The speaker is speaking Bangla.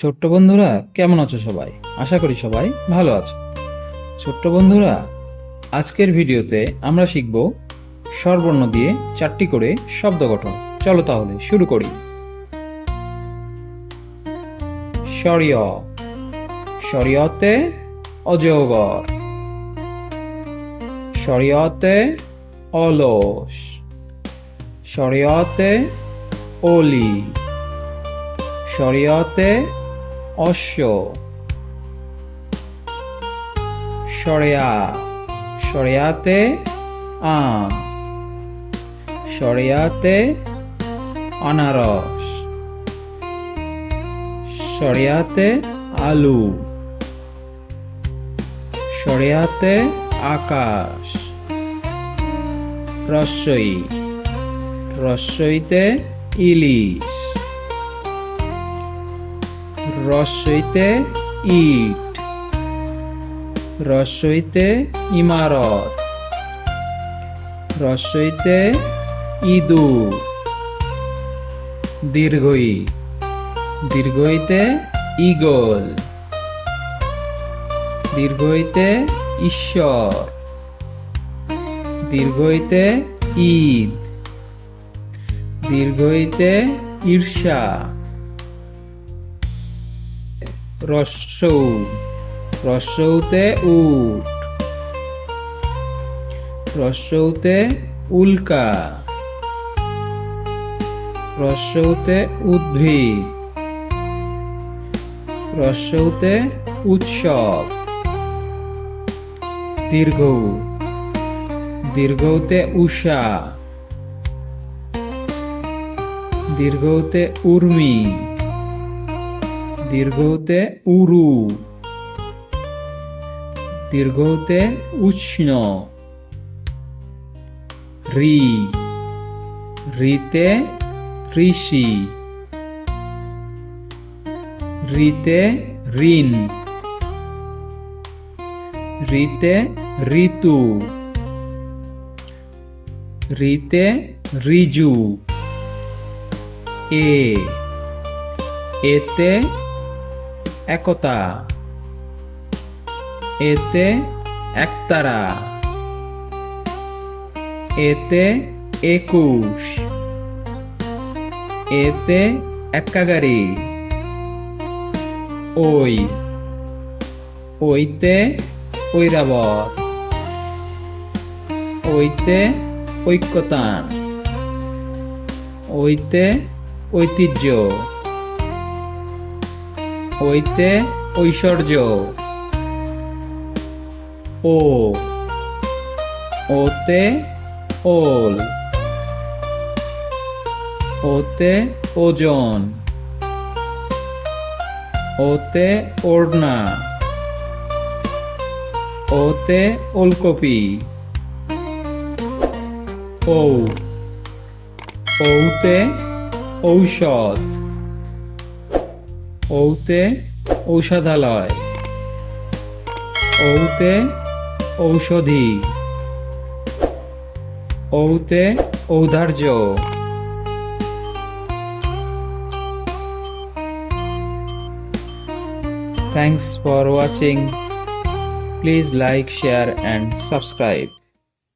ছোট্ট বন্ধুরা, কেমন আছো সবাই? আশা করি সবাই ভালো আছো। ছোট্ট বন্ধুরা, আজকের ভিডিওতে আমরা শিখব স্বরবর্ণ দিয়ে চারটি করে শব্দ গঠন। চলো তাহলে, শুরু করি। শরিয়তে অজগর। শরিয়তে অলস। শরিয়তে অলি। শরিয়তে অশ্ব। শরিয়া শরিয়াতে আম। শরিয়াতে আনারস। শরিয়াতে আলু। শরিয়াতে আকাশ। রসই রসইতে ইলিশ। রসইতে ইট। রসইতে ইমারত। রসইতে ইঁদুর। দীর্ঘই। দীর্ঘইতে ইগল দীর্ঘইতে ঈশ্বর। দীর্ঘইতে ঈদ। দীর্ঘইতে ঈর্ষা। রস্যৌ রস্যৌতে উট রস্যৌতে উল্কা রস্যৌতে উদ্ভিদ রস্যৌতে উৎসব দীর্ঘ দীর্ঘতে উষা দীর্ঘতে উর্মি দীর্ঘতে উরু। দীর্ঘতে উষ্ণ। রি। রিতে ঋষি। রিতে ঋণ। রিতে ঋতু। রিতে রিজু এ। এতে একতা। এতে একতারা। এতে একুশ। এতে একাগারি। ওই। ওইতে ঐরাবত। ওইতে ঐক্যতান। ওইতে ঐতিহ্য। ওইতে ঐশ্বর্য। ও। ওতে ওল। ওতে ওজন। ওতে ওড়না। ওতে ওলকপি। ঔ। ঔতে ঔষধ। ওতে ঔষধালয়। ওতে ঔষধি। ওতে ঔদার্য। Thanks for watching please like share and subscribe